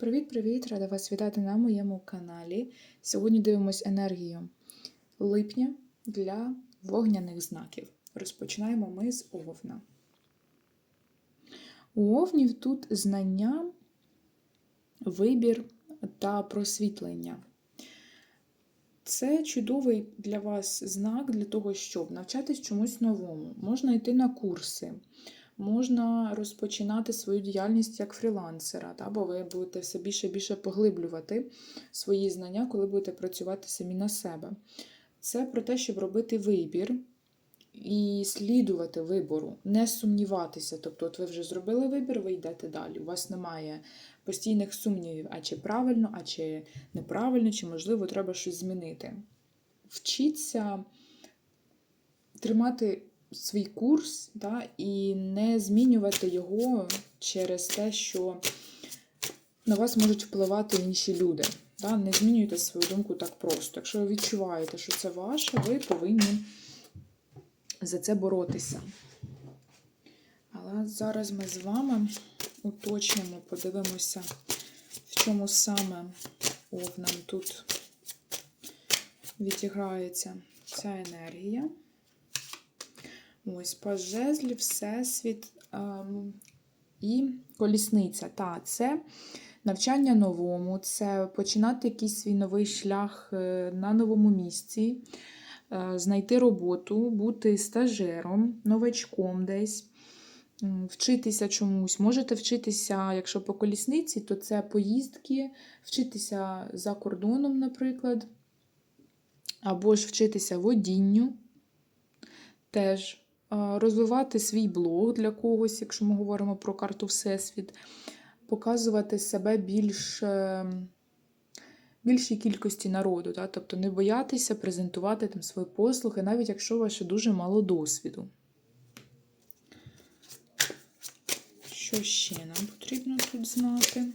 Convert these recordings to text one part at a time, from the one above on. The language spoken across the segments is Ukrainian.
Привіт-привіт! Рада вас вітати на моєму каналі. Сьогодні дивимось енергію липня для вогняних знаків. Розпочинаємо ми з Овна. У Овнів тут знання, вибір та просвітлення. Це чудовий для вас знак для того, щоб навчатись чомусь новому. Можна йти на курси, можна розпочинати свою діяльність як фрілансера, та, бо ви будете все більше і більше поглиблювати свої знання, коли будете працювати самі на себе. Це про те, щоб робити вибір і слідувати вибору, не сумніватися. Тобто, от ви вже зробили вибір, ви йдете далі. У вас немає постійних сумнівів, а чи правильно, а чи неправильно, чи, можливо, треба щось змінити. Вчіться тримати свій курс да, і не змінювати його через те, що на вас можуть впливати інші люди. Да? Не змінюйте свою думку так просто. Якщо ви відчуваєте, що це ваше, ви повинні за це боротися. Але зараз ми з вами уточнимо, подивимося, в чому саме овнам тут відіграється ця енергія. Ось паж жезлів, всесвіт ем, і колісниця. Та, це навчання новому, це починати якийсь свій новий шлях е, на новому місці, е, знайти роботу, бути стажером, новачком десь. Вчитися чомусь. Можете вчитися, якщо по колісниці, то це поїздки, вчитися за кордоном, наприклад, або ж вчитися водінню. Теж розвивати свій блог для когось, якщо ми говоримо про карту Всесвіт, показувати себе більш, більшій кількості народу. Да? Тобто не боятися презентувати там свої послуги, навіть якщо у вас ще дуже мало досвіду. Що ще нам потрібно тут знати?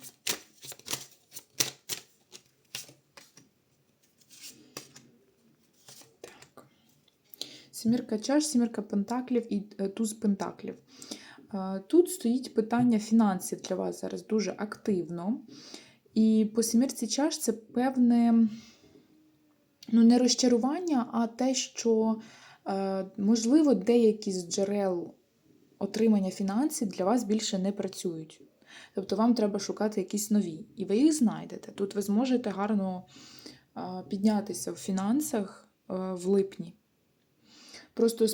Сімірка чаш, сімірка пентаклів і е, туз пентаклів. Е, Тут стоїть питання фінансів для вас зараз дуже активно. І по сімірці чаш це певне ну, не розчарування, а те, що, е, можливо, деякі з джерел отримання фінансів для вас більше не працюють. Тобто вам треба шукати якісь нові. І ви їх знайдете. Тут ви зможете гарно піднятися в фінансах в липні. Просто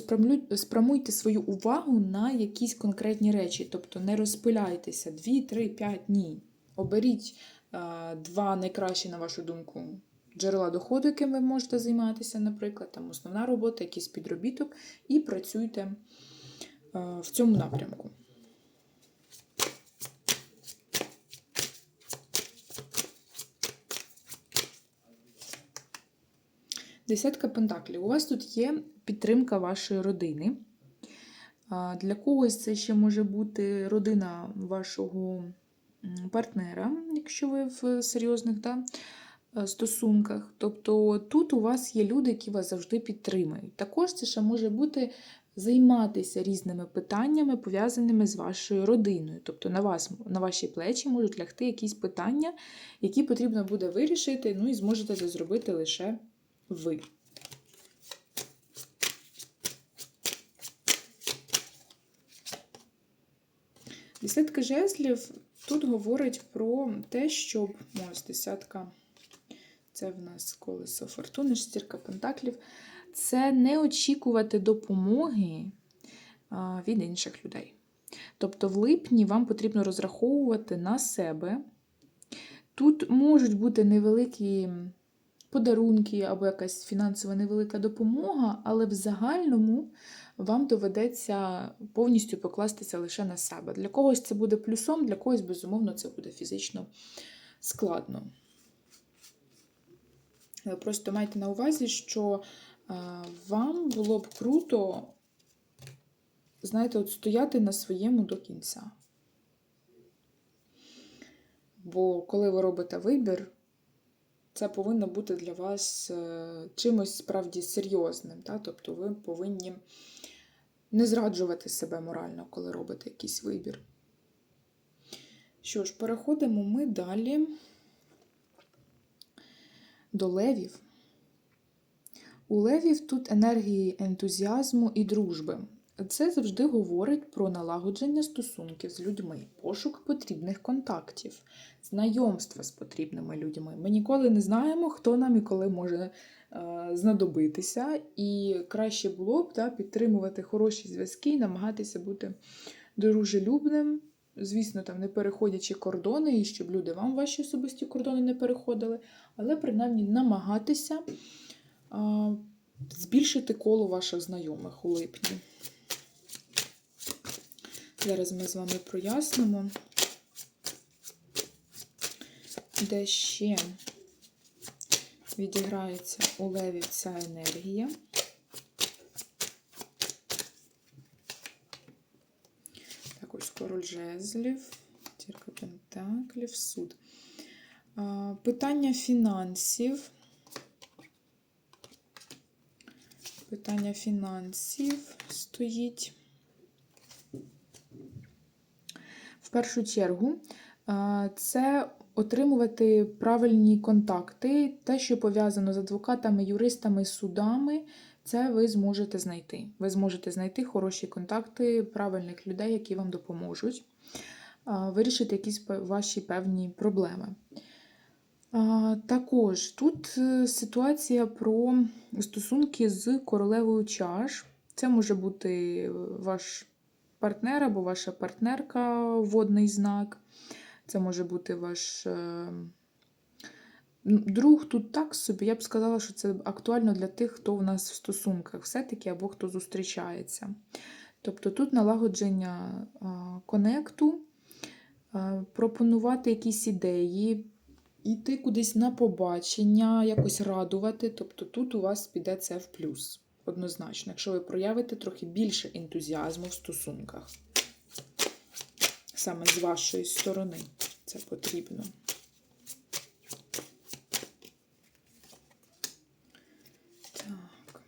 спрямуйте свою увагу на якісь конкретні речі. Тобто не розпиляйтеся 2, 3, 5 дні. Оберіть е, два найкращі, на вашу думку, джерела доходу, яким ви можете займатися, наприклад, там основна робота, якийсь підробіток, і працюйте е, в цьому напрямку. Десятка пентаклів. У вас тут є підтримка вашої родини. Для когось це ще може бути родина вашого партнера, якщо ви в серйозних да, е, стосунках. Тобто тут у вас є люди, які вас завжди підтримують. Також це ще може бути займатися різними питаннями, пов'язаними з вашою родиною. Тобто на вас, на ваші плечі можуть лягти якісь питання, які потрібно буде вирішити, ну і зможете це зробити лише ви. Десятка жезлів тут говорить про те, щоб ось десятка, це в нас колесо фортуни, шестірка пентаклів, це не очікувати допомоги від інших людей. Тобто в липні вам потрібно розраховувати на себе. Тут можуть бути невеликі подарунки або якась фінансова невелика допомога, але в загальному вам доведеться повністю покластися лише на себе. Для когось це буде плюсом, для когось, безумовно, це буде фізично складно. Просто майте на увазі, що е, вам було б круто, знаєте, от стояти на своєму до кінця. Бо коли ви робите вибір, це повинно бути для вас е, чимось справді серйозним. Та? Тобто ви повинні не зраджувати себе морально, коли робите якийсь вибір. Що ж, переходимо ми далі до левів. У левів тут енергії ентузіазму і дружби. Це завжди говорить про налагодження стосунків з людьми, пошук потрібних контактів, знайомства з потрібними людьми. Ми ніколи не знаємо, хто нам і коли може е, знадобитися, і краще було б да, підтримувати хороші зв'язки і намагатися бути дружелюбним. Звісно, там не переходячи кордони, і щоб люди вам ваші особисті кордони не переходили, але принаймні намагатися а, збільшити коло ваших знайомих у липні. Зараз ми з вами прояснимо, де ще відіграється у леві ця енергія. Так, ось король жезлів, тірка пентаклів, суд. Питання фінансів. Питання фінансів стоїть. В першу чергу, це отримувати правильні контакти, те, що пов'язано з адвокатами, юристами, судами, це ви зможете знайти. Ви зможете знайти хороші контакти правильних людей, які вам допоможуть вирішити якісь ваші певні проблеми. Також тут е, ситуація про стосунки з королевою чаш. Це може бути ваш партнер або ваша партнерка, водний знак. Це може бути ваш е, друг тут так собі. Я б сказала, що це актуально для тих, хто в нас в стосунках все-таки або хто зустрічається. Тобто тут налагодження конекту, пропонувати якісь ідеї, йти кудись на побачення, якось радувати. Тобто тут у вас піде це в плюс. Однозначно, якщо ви проявите трохи більше ентузіазму в стосунках. Саме з вашої сторони це потрібно. Так.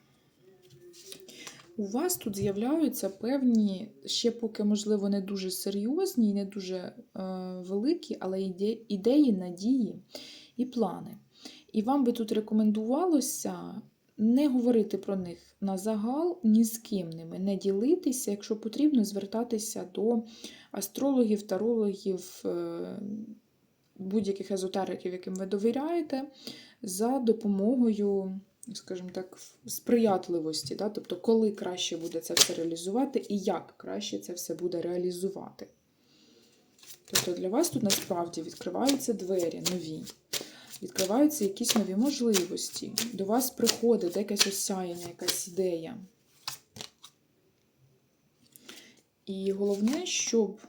У вас тут з'являються певні, ще поки, можливо, не дуже серйозні і не дуже е, великі, але іде, ідеї, надії і плани. І вам би тут рекомендувалося не говорити про них на загал, ні з ким ними, не ділитися, якщо потрібно, звертатися до астрологів, тарологів, е, будь-яких езотериків, яким ви довіряєте, за допомогою, скажімо так, сприятливості. Да? Тобто, коли краще буде це все реалізувати і як краще це все буде реалізувати. Тобто для вас тут насправді відкриваються двері нові, відкриваються якісь нові можливості. До вас приходить якесь осяяння, якась ідея. І головне, щоб,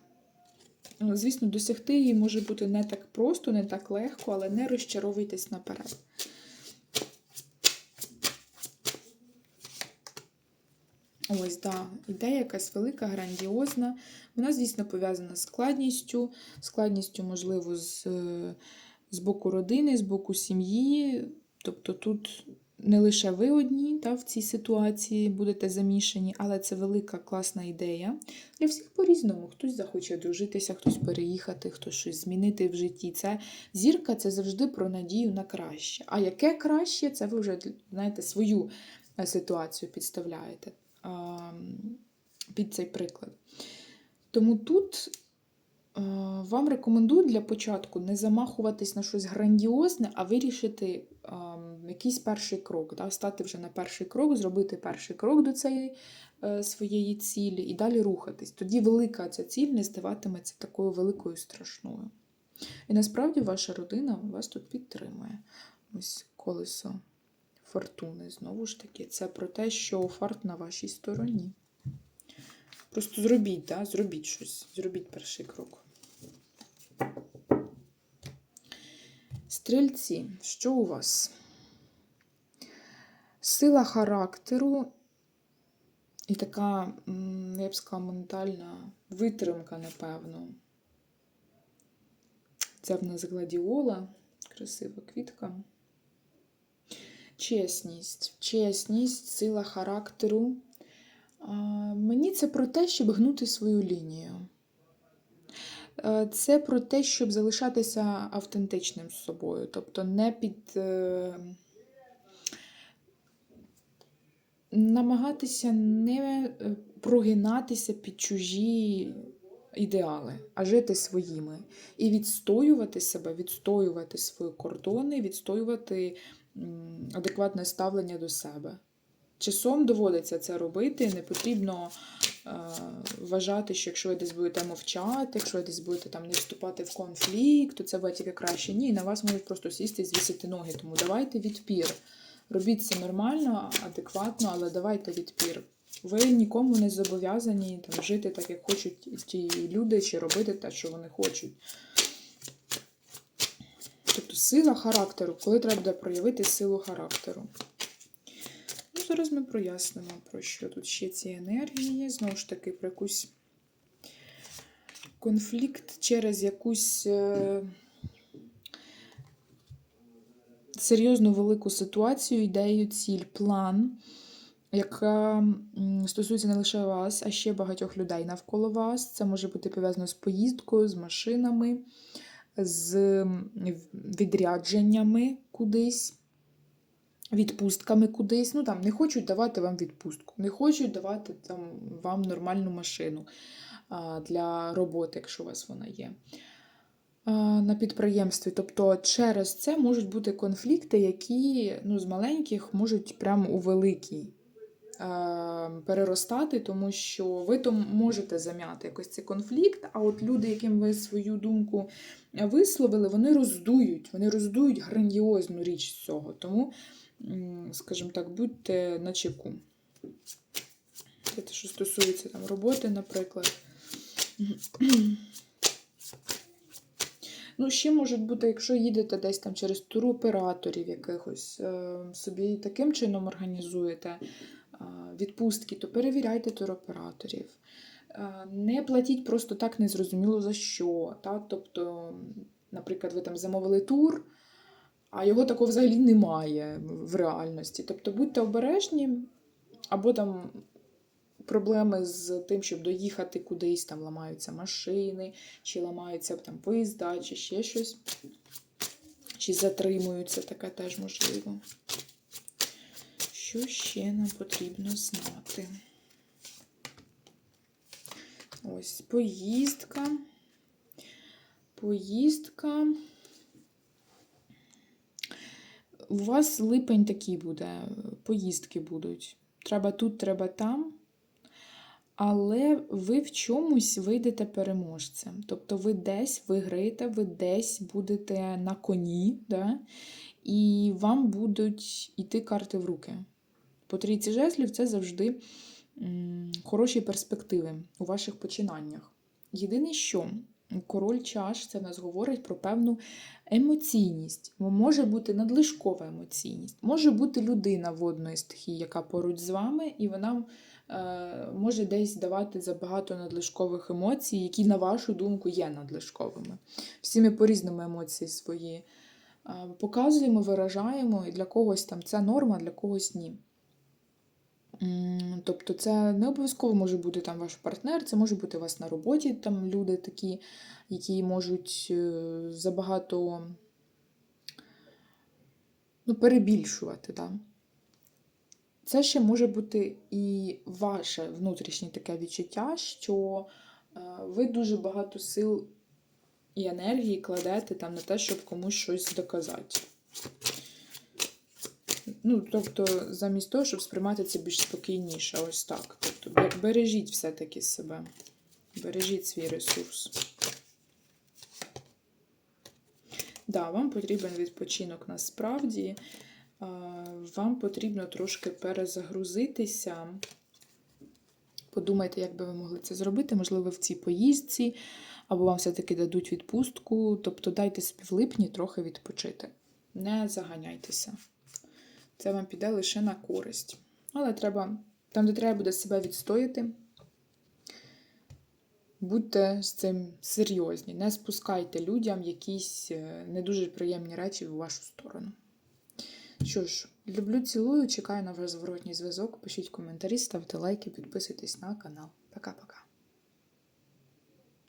ну, звісно, досягти її може бути не так просто, не так легко, але не розчаровуйтесь наперед. Ось, да, ідея якась велика, грандіозна. Вона, звісно, пов'язана з складністю, складністю, можливо, з, е, з боку родини, з боку сім'ї. Тобто тут не лише ви одні та, в цій ситуації будете замішані, але це велика класна ідея. Для всіх по-різному. Хтось захоче одружитися, хтось переїхати, хтось щось змінити в житті. Це зірка це завжди про надію на краще. А яке краще, це ви вже знаєте, свою е, ситуацію підставляєте під цей приклад. Тому тут вам рекомендую для початку не замахуватись на щось грандіозне, а вирішити е, якийсь перший крок, да, стати вже на перший крок, зробити перший крок до цієї е, своєї цілі і далі рухатись. Тоді велика ця ціль не здаватиметься такою великою страшною. І насправді ваша родина вас тут підтримує. Ось колесо фортуни. Знову ж таки, це про те, що фарт на вашій стороні. Просто зробіть, да? зробіть щось, зробіть перший крок. Стрільці, що у вас? Сила характеру і така, м, я б сказала, ментальна витримка, напевно. Це в нас гладіола, красива квітка. Чесність, чесність, сила характеру. Мені це про те, щоб гнути свою лінію. Е, Це про те, щоб залишатися автентичним з собою, тобто не під. е, Намагатися не е, прогинатися під чужі ідеали, а жити своїми. І відстоювати себе, відстоювати свої кордони, відстоювати адекватне ставлення до себе. Часом доводиться це робити, не потрібно вважати, що якщо ви десь будете мовчати, якщо ви десь будете там не вступати в конфлікт, то це буде тільки краще. Ні, на вас можуть просто сісти і звісити ноги. Тому давайте відпір. Робіть це нормально, адекватно, але давайте відпір. Ви нікому не зобов'язані там, жити так, як хочуть ті люди, чи робити те, що вони хочуть. Тобто сила характеру, коли треба проявити силу характеру. Зараз ми прояснимо, про що тут ще ці енергії. Знову ж таки, про якусь конфлікт через якусь е, серйозну велику ситуацію, ідею, ціль, план, яка стосується не лише вас, а ще багатьох людей навколо вас. Це може бути пов'язано з поїздкою, з машинами, з відрядженнями кудись відпустками кудись. Ну там не хочуть давати вам відпустку, не хочуть давати там вам нормальну машину а, для роботи, якщо у вас вона є. На підприємстві. Тобто через це можуть бути конфлікти, які ну, з маленьких можуть прямо у великі а, переростати, тому що ви то можете зам'яти якось цей конфлікт, а от люди, яким ви свою думку висловили, вони роздують, вони роздують грандіозну річ з цього. Тому скажімо так, будьте на чеку. Це те, що стосується там, роботи, наприклад. Ну, ще можуть бути, якщо їдете десь там через туроператорів якихось, е, собі таким чином організуєте е, відпустки, то перевіряйте туроператорів. Е, Не платіть просто так незрозуміло за що. Та? Тобто, наприклад, ви там замовили тур, а його такого взагалі немає в реальності. Тобто будьте обережні, або там проблеми з тим, щоб доїхати кудись, там ламаються машини, чи ламаються там поїзда, чи ще щось. Чи затримуються, таке теж можливо. Що ще нам потрібно знати? Ось поїздка. Поїздка. У вас липень такий буде, поїздки будуть. Треба тут, треба там. Але ви в чомусь вийдете переможцем. Тобто ви десь виграєте, ви десь будете на коні, да? і вам будуть йти карти в руки. По трійці жезлів це завжди м, хороші перспективи у ваших починаннях. Єдине, що король чаш це нас говорить про певну емоційність. Може бути надлишкова емоційність, може бути людина водної стихії, яка поруч з вами, і вона е, може десь давати забагато надлишкових емоцій, які, на вашу думку, є надлишковими. Всі ми по-різному емоції свої е, показуємо, виражаємо, і для когось там це норма, для когось ні. Тобто це не обов'язково може бути там ваш партнер, це може бути у вас на роботі там люди такі, які можуть е, забагато ну, перебільшувати. Да? Це ще може бути і ваше внутрішнє таке відчуття, що е, ви дуже багато сил і енергії кладете там на те, щоб комусь щось доказати. Ну, тобто, замість того, щоб сприймати це більш спокійніше, ось так. Тобто, бережіть все-таки себе, бережіть свій ресурс. Да, вам потрібен відпочинок насправді. Вам потрібно трошки перезагрузитися. Подумайте, як би ви могли це зробити, можливо, в цій поїздці, або вам все-таки дадуть відпустку. Тобто дайте собі в липні трохи відпочити. Не заганяйтеся. Це вам піде лише на користь. Але треба, там, де треба буде себе відстояти, будьте з цим серйозні. Не спускайте людям якісь е, не дуже приємні речі в вашу сторону. Що ж, люблю, цілую, чекаю на ваш зворотній зв'язок. Пишіть коментарі, ставте лайки, підписуйтесь на канал. Пока-пока.